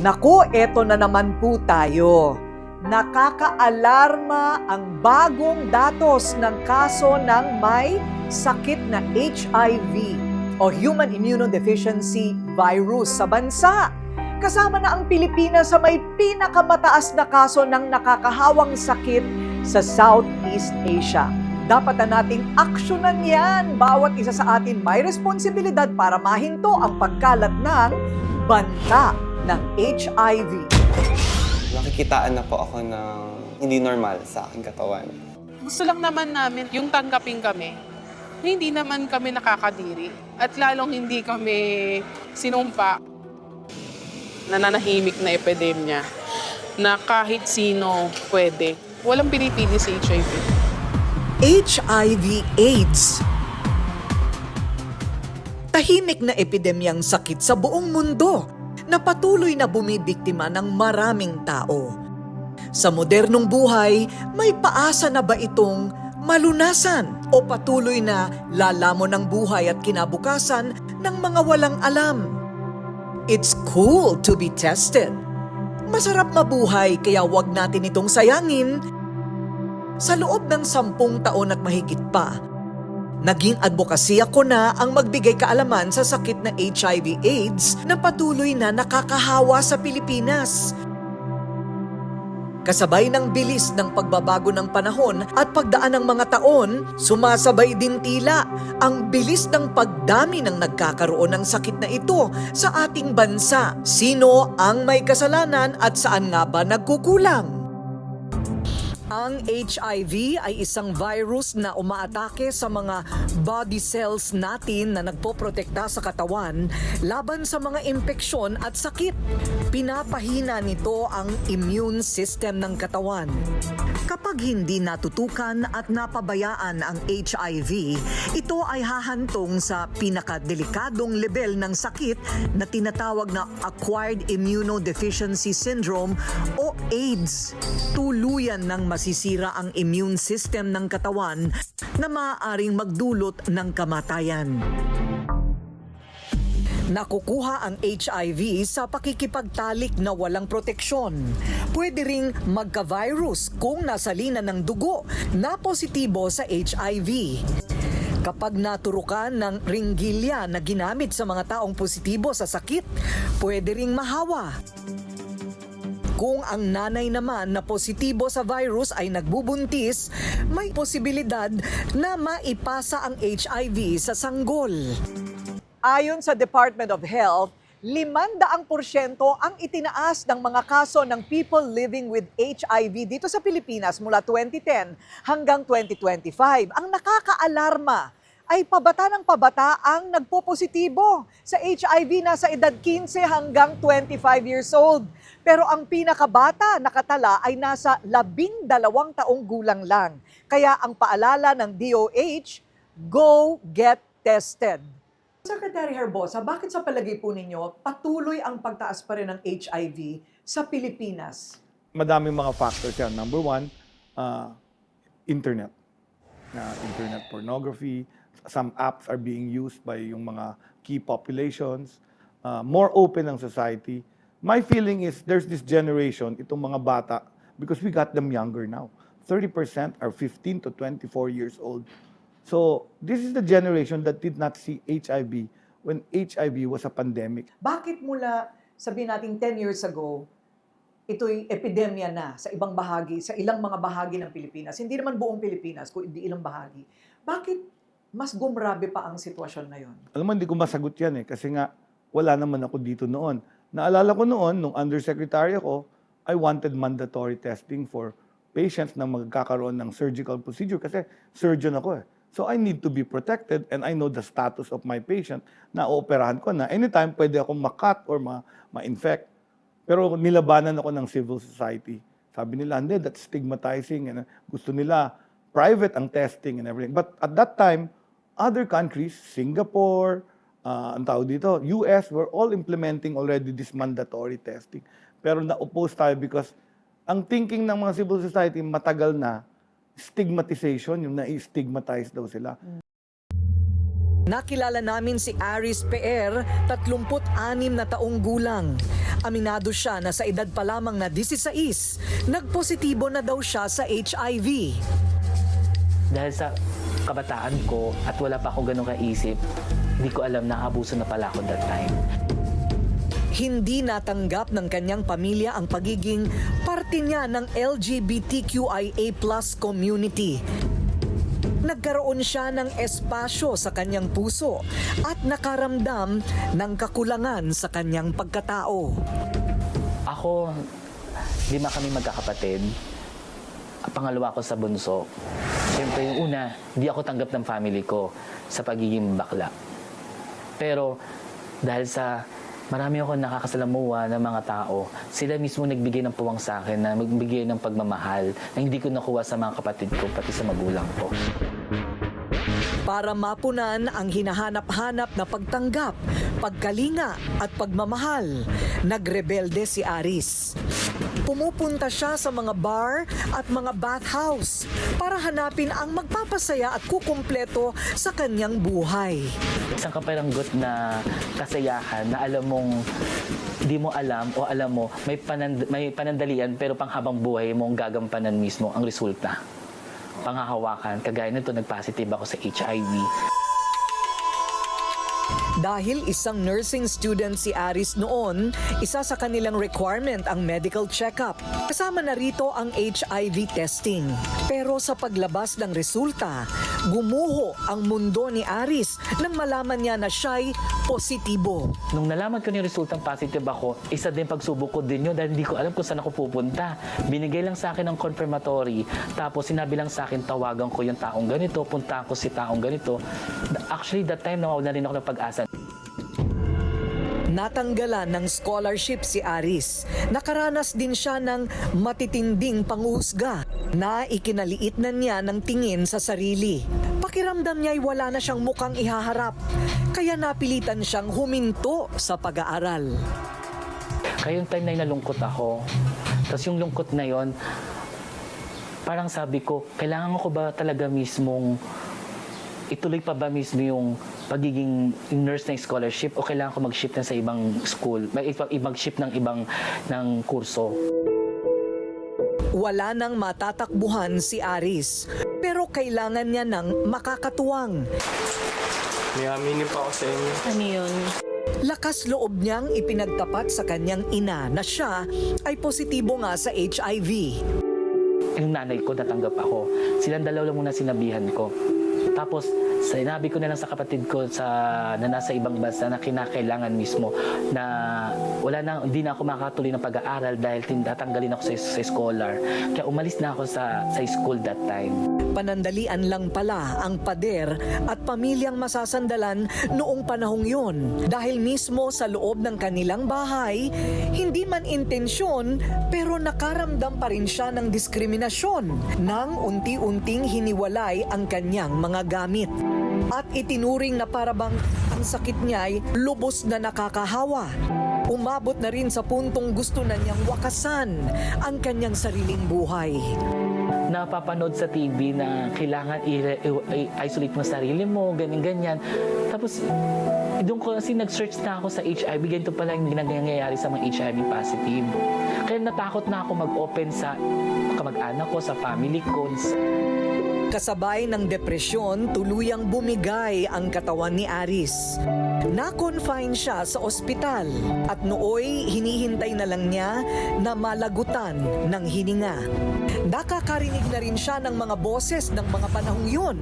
Naku, eto na naman po tayo. Nakakaalarma ang bagong datos ng kaso ng may sakit na HIV o Human Immunodeficiency Virus sa bansa. Kasama na ang Pilipinas sa may pinakamataas na kaso ng nakakahawang sakit sa Southeast Asia. Dapat na nating aksyonan yan. Bawat isa sa atin may responsibilidad para mahinto ang pagkalat ng banta ng HIV. Nakikitaan na po ako ng hindi normal sa aking katawan. Gusto lang naman namin yung tanggapin kami na hindi naman kami nakakadiri at lalong hindi kami sinumpa nananahimik na epidemya na kahit sino pwede. Walang pinipili sa HIV. HIV AIDS. Tahimik na epidemyang sakit sa buong mundo na patuloy na bumibiktima ng maraming tao. Sa modernong buhay, may paasa na ba itong malunasan o patuloy na lalamon ng buhay at kinabukasan ng mga walang alam? It's cool to be tested. Masarap mabuhay kaya wag natin itong sayangin sa loob ng sampung taon at mahigit pa, naging advokasya ko na ang magbigay kaalaman sa sakit na HIV AIDS na patuloy na nakakahawa sa Pilipinas. Kasabay ng bilis ng pagbabago ng panahon at pagdaan ng mga taon, sumasabay din tila ang bilis ng pagdami ng nagkakaroon ng sakit na ito sa ating bansa. Sino ang may kasalanan at saan nga ba nagkukulang? Ang HIV ay isang virus na umaatake sa mga body cells natin na nagpoprotekta sa katawan laban sa mga impeksyon at sakit. Pinapahina nito ang immune system ng katawan. Kapag hindi natutukan at napabayaan ang HIV, ito ay hahantong sa pinakadelikadong level ng sakit na tinatawag na Acquired Immunodeficiency Syndrome o AIDS. Tuluyan ng masisira ang immune system ng katawan na maaaring magdulot ng kamatayan. Nakukuha ang HIV sa pakikipagtalik na walang proteksyon. Pwede ring magka-virus kung nasalina ng dugo na positibo sa HIV. Kapag naturukan ng ringgilya na ginamit sa mga taong positibo sa sakit, pwede ring mahawa. Kung ang nanay naman na positibo sa virus ay nagbubuntis, may posibilidad na maipasa ang HIV sa sanggol. Ayon sa Department of Health, 500% ang itinaas ng mga kaso ng people living with HIV dito sa Pilipinas mula 2010 hanggang 2025. Ang nakakaalarma ay pabata ng pabata ang nagpopositibo sa HIV nasa edad 15 hanggang 25 years old. Pero ang pinakabata nakatala ay nasa 12 taong gulang lang. Kaya ang paalala ng DOH, go get tested. Secretary Herbosa, bakit sa palagay po ninyo patuloy ang pagtaas pa rin ng HIV sa Pilipinas? madaming mga factors yan. Number one, uh, internet. Na internet pornography. Some apps are being used by yung mga key populations. Uh, more open ang society. My feeling is there's this generation, itong mga bata, because we got them younger now. 30% are 15 to 24 years old. So this is the generation that did not see HIV when HIV was a pandemic. Bakit mula, sabihin natin 10 years ago, ito'y epidemya na sa ibang bahagi, sa ilang mga bahagi ng Pilipinas. Hindi naman buong Pilipinas, kundi ilang bahagi. Bakit mas gumrabe pa ang sitwasyon na yon? Alam mo, hindi ko masagot yan eh. Kasi nga, wala naman ako dito noon. Naalala ko noon, nung undersecretary ako, I wanted mandatory testing for patients na magkakaroon ng surgical procedure kasi surgeon ako eh. So I need to be protected and I know the status of my patient na ooperahan ko na anytime pwede akong makat or ma- ma-infect. Pero nilabanan ako ng civil society. Sabi nila, hindi, that's stigmatizing. And gusto nila private ang testing and everything. But at that time, other countries, Singapore, uh, ang tawag dito, US, were all implementing already this mandatory testing. Pero na-oppose tayo because ang thinking ng mga civil society matagal na, stigmatization, yung na-stigmatize daw sila. Nakilala namin si Aris PR, 36 na taong gulang. Aminado siya na sa edad pa lamang na 16, nagpositibo na daw siya sa HIV. Dahil sa kabataan ko at wala pa akong ganun kaisip, hindi ko alam na abuso na pala ako that time. Hindi natanggap ng kanyang pamilya ang pagiging parte niya ng LGBTQIA community. Nagkaroon siya ng espasyo sa kanyang puso at nakaramdam ng kakulangan sa kanyang pagkatao. Ako, lima kami magkakapatid. Pangalawa ko sa bunso. Siyempre, yung una, hindi ako tanggap ng family ko sa pagiging bakla. Pero dahil sa marami ako nakakasalamuha ng mga tao, sila mismo nagbigay ng puwang sa akin na magbigay ng pagmamahal na hindi ko nakuha sa mga kapatid ko, pati sa magulang ko. Para mapunan ang hinahanap-hanap na pagtanggap, pagkalinga at pagmamahal, nagrebelde si Aris. Pumupunta siya sa mga bar at mga bathhouse para hanapin ang magpapasaya at kukumpleto sa kanyang buhay. Isang kapiranggot na kasayahan na alam mong di mo alam o alam mo may, panand- may panandalian pero panghabang buhay mong gagampanan mismo ang resulta. Pangahawakan, kagaya nito nag-positive ako sa HIV. Dahil isang nursing student si Aris noon, isa sa kanilang requirement ang medical checkup. Kasama na rito ang HIV testing. Pero sa paglabas ng resulta, gumuho ang mundo ni Aris nang malaman niya na siya'y positibo. Nung nalaman ko yung resultang positive ako, isa din pagsubok ko din yun dahil hindi ko alam kung saan ako pupunta. Binigay lang sa akin ng confirmatory, tapos sinabi lang sa akin tawagan ko yung taong ganito, punta ko si taong ganito. Actually, that time nawaw na rin ako ng pag-asa. Natanggalan ng scholarship si Aris. Nakaranas din siya ng matitinding panguhusga na ikinaliit na niya ng tingin sa sarili. Pakiramdam niya'y wala na siyang mukhang ihaharap. Kaya napilitan siyang huminto sa pag-aaral. Kaya yung time na nalungkot ako. Tapos yung lungkot na yon, parang sabi ko, kailangan ko ba talaga mismong ituloy pa ba mismo yung pagiging nurse na scholarship o kailangan ko mag-shift na sa ibang school, mag- mag-shift ng ibang ng kurso. Wala nang matatakbuhan si Aris. Pero kailangan niya ng makakatuwang. May aminin pa ako sa inyo. Ano yun? Lakas loob niyang ipinagtapat sa kanyang ina na siya ay positibo nga sa HIV. Yung nanay ko, natanggap ako. Silang dalawa lang muna sinabihan ko. Tapos, sinabi ko na lang sa kapatid ko sa, na nasa ibang bansa na kinakailangan mismo na wala na, hindi na ako makakatuloy ng pag-aaral dahil tinatanggalin ako sa, sa scholar. Kaya umalis na ako sa, sa school that time. Panandalian lang pala ang pader at pamilyang masasandalan noong panahong yon. Dahil mismo sa loob ng kanilang bahay, hindi man intensyon pero nakaramdam pa rin siya ng diskriminasyon nang unti-unting hiniwalay ang kanyang mga gamit. At itinuring na parabang ang sakit niya ay lubos na nakakahawa. Umabot na rin sa puntong gusto na niyang wakasan ang kanyang sariling buhay. napapanood sa TV na kailangan i- i- isolate mo sarili mo, ganyan-ganyan. Tapos, doon ko kasi nag-search na ako sa HIV, ganito pala yung nangyayari sa mga HIV positive. Kaya natakot na ako mag-open sa kamag-anak ko, sa family ko. Kasabay ng depresyon, tuluyang bumigay ang katawan ni Aris. Na-confine siya sa ospital at nooy hinihintay na lang niya na malagutan ng hininga. Nakakarinig na rin siya ng mga boses ng mga panahong yun.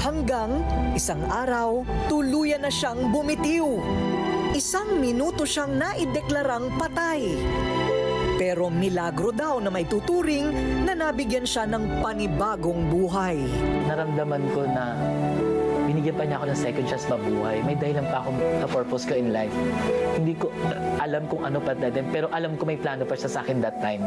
Hanggang isang araw, tuluyan na siyang bumitiw. Isang minuto siyang naideklarang patay. Pero milagro daw na may tuturing na nabigyan siya ng panibagong buhay. Naramdaman ko na binigyan pa niya ako ng second chance mabuhay. May dahilan pa akong na purpose ko in life. Hindi ko alam kung ano pa din, pero alam ko may plano pa siya sa akin that time.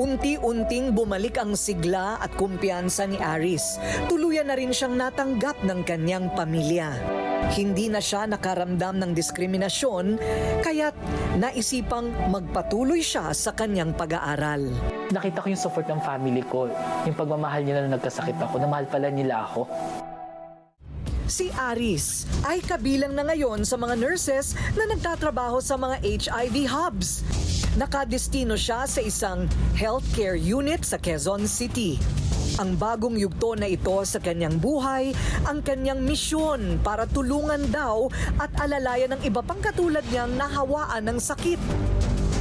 Unti-unting bumalik ang sigla at kumpiyansa ni Aris. Tuluyan na rin siyang natanggap ng kanyang pamilya. Hindi na siya nakaramdam ng diskriminasyon, kaya't naisipang magpatuloy siya sa kanyang pag-aaral. Nakita ko yung support ng family ko, yung pagmamahal nila na nagkasakit ako, na mahal pala nila ako. Si Aris ay kabilang na ngayon sa mga nurses na nagtatrabaho sa mga HIV hubs. Nakadestino siya sa isang healthcare unit sa Quezon City. Ang bagong yugto na ito sa kanyang buhay, ang kanyang misyon para tulungan daw at alalayan ng iba pang katulad niyang nahawaan ng sakit.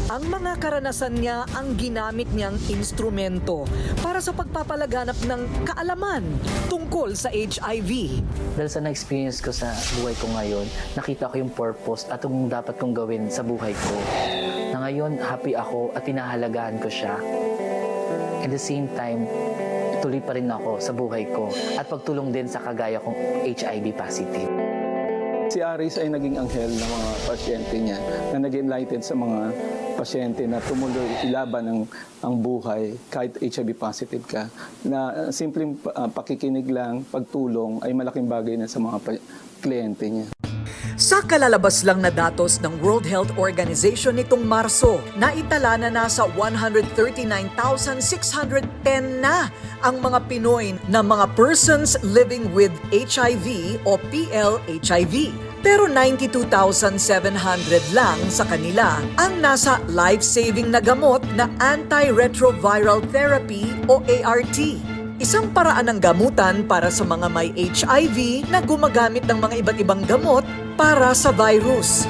Ang mga karanasan niya ang ginamit niyang instrumento para sa pagpapalaganap ng kaalaman tungkol sa HIV. Dahil sa na-experience ko sa buhay ko ngayon, nakita ko yung purpose at yung dapat kong gawin sa buhay ko. Na ngayon, happy ako at tinahalagahan ko siya. At the same time, tuloy pa rin ako sa buhay ko at pagtulong din sa kagaya kong HIV positive. Si Aris ay naging anghel ng mga pasyente niya na nag-enlighten sa mga pasyente na tumuloy ilaban ang, ang buhay kahit HIV positive ka. Na simpleng uh, pakikinig lang, pagtulong ay malaking bagay na sa mga kliyente niya. Sa kalalabas lang na datos ng World Health Organization nitong Marso, naitala na nasa 139,610 na ang mga Pinoy na mga persons living with HIV o PL-HIV. Pero 92,700 lang sa kanila ang nasa life-saving na gamot na antiretroviral therapy o ART. Isang paraan ng gamutan para sa mga may HIV na gumagamit ng mga iba't ibang gamot para sa virus.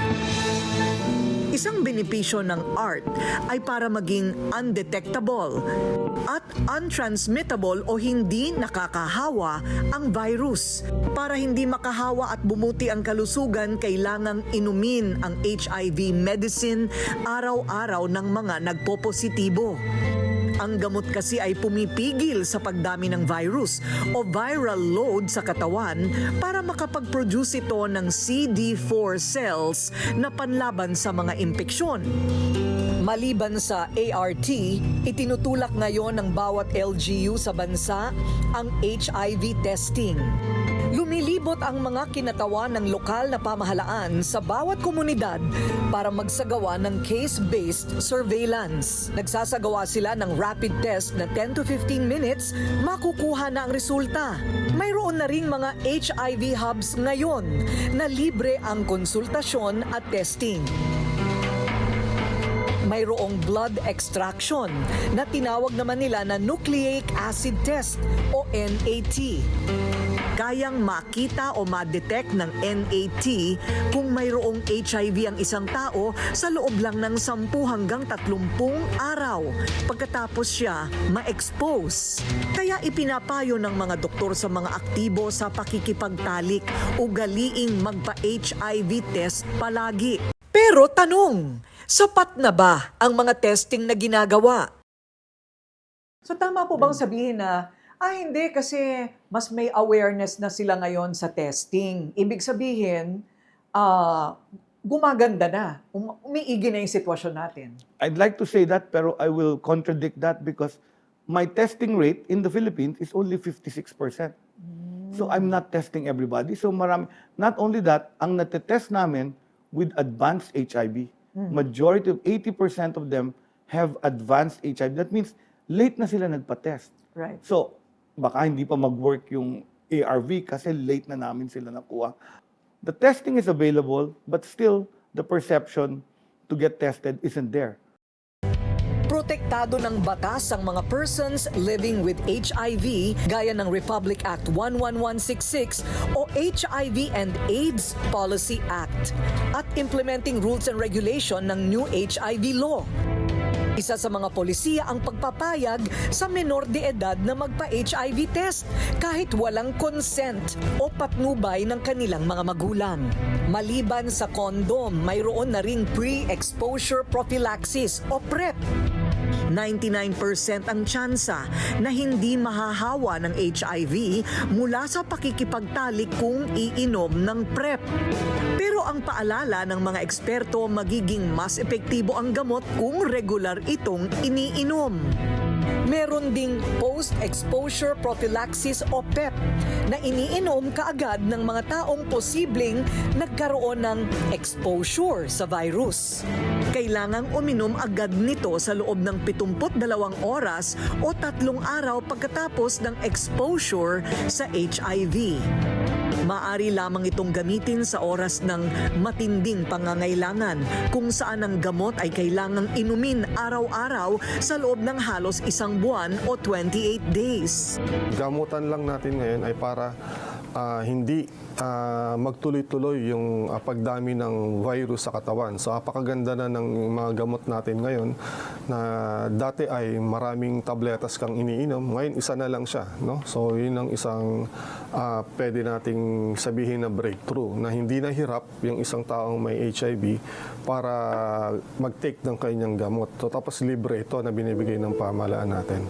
Isang benepisyo ng ART ay para maging undetectable at untransmittable o hindi nakakahawa ang virus. Para hindi makahawa at bumuti ang kalusugan, kailangang inumin ang HIV medicine araw-araw ng mga nagpopositibo. Ang gamot kasi ay pumipigil sa pagdami ng virus o viral load sa katawan para makapag-produce ito ng CD4 cells na panlaban sa mga impeksyon. Maliban sa ART, itinutulak ngayon ng bawat LGU sa bansa ang HIV testing. Lumilibot ang mga kinatawan ng lokal na pamahalaan sa bawat komunidad para magsagawa ng case-based surveillance. Nagsasagawa sila ng rapid test na 10 to 15 minutes, makukuha na ang resulta. Mayroon na ring mga HIV hubs ngayon na libre ang konsultasyon at testing mayroong blood extraction na tinawag naman nila na nucleic acid test o NAT. Kayang makita o ma-detect ng NAT kung mayroong HIV ang isang tao sa loob lang ng 10 hanggang 30 araw pagkatapos siya ma-expose. Kaya ipinapayo ng mga doktor sa mga aktibo sa pakikipagtalik ugaliing magpa-HIV test palagi. Pero tanong, sapat na ba ang mga testing na ginagawa? So tama po bang sabihin na, ah hindi kasi mas may awareness na sila ngayon sa testing. Ibig sabihin, ah gumaganda na, um, umiigi na yung sitwasyon natin. I'd like to say that, pero I will contradict that because my testing rate in the Philippines is only 56%. So I'm not testing everybody. So marami, not only that, ang natetest namin with advanced HIV, majority of 80% of them have advanced HIV. That means late na sila nagpa-test. Right. So, baka hindi pa mag-work yung ARV kasi late na namin sila nakuha. The testing is available, but still, the perception to get tested isn't there. Protektado ng batas ang mga persons living with HIV gaya ng Republic Act 11166 o HIV and AIDS Policy Act at implementing rules and regulation ng new HIV law. Isa sa mga polisiya ang pagpapayag sa menor de edad na magpa-HIV test kahit walang consent o patnubay ng kanilang mga magulang. Maliban sa kondom, mayroon na ring pre-exposure prophylaxis o PrEP 99% ang tsansa na hindi mahahawa ng HIV mula sa pakikipagtalik kung iinom ng PrEP. Pero ang paalala ng mga eksperto magiging mas epektibo ang gamot kung regular itong iniinom. Meron ding post-exposure prophylaxis o PEP na iniinom kaagad ng mga taong posibleng nagkaroon ng exposure sa virus. Kailangang uminom agad nito sa loob ng 72 oras o tatlong araw pagkatapos ng exposure sa HIV. Maari lamang itong gamitin sa oras ng matinding pangangailangan kung saan ang gamot ay kailangang inumin araw-araw sa loob ng halos isang buwan o 28 days. gamutan lang natin ngayon ay para ah, hindi ah, magtuloy-tuloy yung ah, pagdami ng virus sa katawan. So apakaganda na ng mga gamot natin ngayon na dati ay maraming tabletas kang iniinom, ngayon isa na lang siya. No? So yun ang isang ah, pwede nating sabihin na breakthrough na hindi nahirap yung isang taong may HIV para mag-take ng kanyang gamot. So tapos libre ito na binibigay ng pamahalaan natin.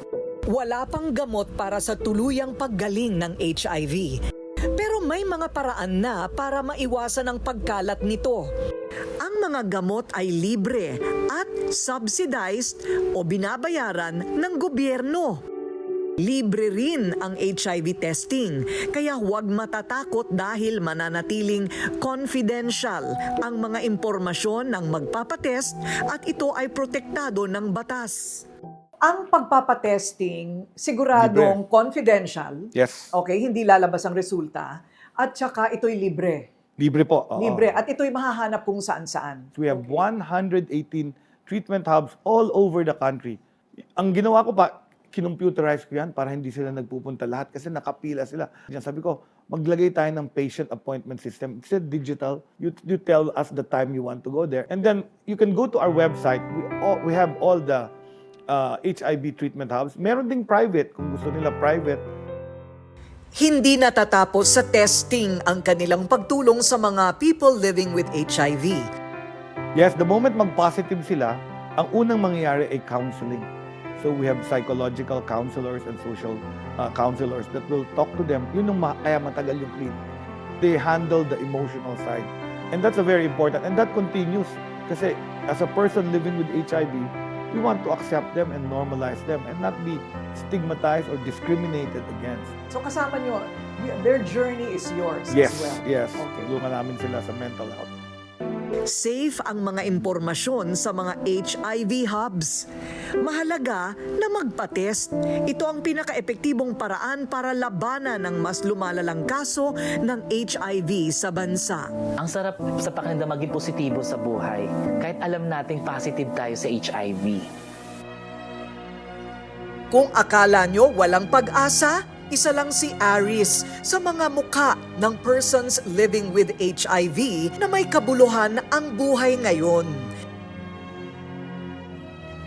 Wala pang gamot para sa tuluyang paggaling ng HIV. Pero may mga paraan na para maiwasan ang pagkalat nito. Ang mga gamot ay libre at subsidized o binabayaran ng gobyerno. Libre rin ang HIV testing, kaya huwag matatakot dahil mananatiling confidential ang mga impormasyon ng magpapatest at ito ay protektado ng batas. Ang pagpapatesting, siguradong confidential, Yes. okay, hindi lalabas ang resulta, at saka ito'y libre. Libre po. oo. Libre. At ito'y mahahanap kung saan-saan. We have 118 treatment hubs all over the country. Ang ginawa ko pa, kinomputerize ko yan para hindi sila nagpupunta lahat kasi nakapila sila. Yan, sabi ko, maglagay tayo ng patient appointment system. It's a digital. You, you tell us the time you want to go there. And then you can go to our website. We, all, we have all the uh, HIV treatment hubs. Meron ding private. Kung gusto nila private, Hindi natatapos sa testing ang kanilang pagtulong sa mga people living with HIV. Yes, the moment mag-positive sila, ang unang mangyayari ay counseling. So we have psychological counselors and social uh, counselors that will talk to them. Yun yung ma- kaya matagal yung clinic. They handle the emotional side. And that's a very important. And that continues. Kasi as a person living with HIV, we want to accept them and normalize them and not be stigmatized or discriminated against. So kasama nyo, their journey is yours Yes, as well. yes. Okay. Tulungan namin sila sa mental health. Safe ang mga impormasyon sa mga HIV hubs. Mahalaga na magpatest. Ito ang pinaka-epektibong paraan para labanan ng mas lumalalang kaso ng HIV sa bansa. Ang sarap sa pakiramdam maging positibo sa buhay. Kahit alam nating positive tayo sa HIV. Kung akala nyo walang pag-asa, isa lang si Aris sa mga muka ng persons living with HIV na may kabuluhan ang buhay ngayon.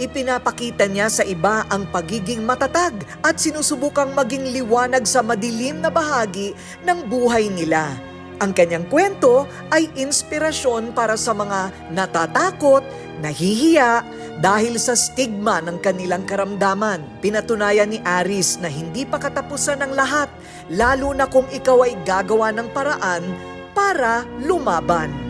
Ipinapakita niya sa iba ang pagiging matatag at sinusubukang maging liwanag sa madilim na bahagi ng buhay nila. Ang kanyang kwento ay inspirasyon para sa mga natatakot, nahihiya, dahil sa stigma ng kanilang karamdaman. Pinatunayan ni Aris na hindi pa katapusan ng lahat, lalo na kung ikaw ay gagawa ng paraan para lumaban.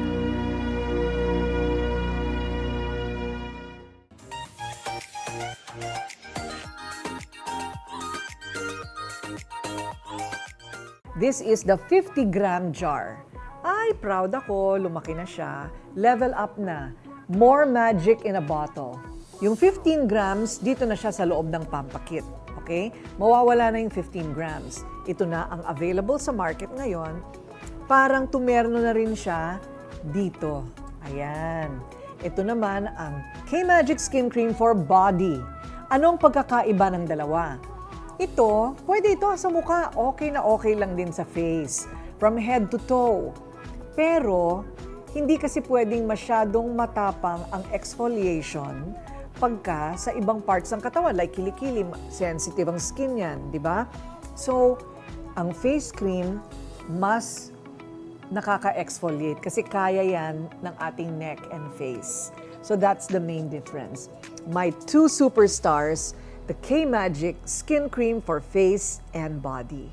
This is the 50 gram jar. Ay, proud ako, lumaki na siya. Level up na. More magic in a bottle. Yung 15 grams, dito na siya sa loob ng pampakit. Okay? Mawawala na yung 15 grams. Ito na ang available sa market ngayon. Parang tumerno na rin siya dito. Ayan. Ito naman ang K-Magic Skin Cream for Body. Anong pagkakaiba ng dalawa? Ito, pwede ito sa mukha. Okay na okay lang din sa face. From head to toe. Pero, hindi kasi pwedeng masyadong matapang ang exfoliation pagka sa ibang parts ng katawan, like kilikili, sensitive ang skin yan, di ba? So, ang face cream, mas nakaka-exfoliate kasi kaya yan ng ating neck and face. So that's the main difference. My two superstars, the K-Magic Skin Cream for Face and Body.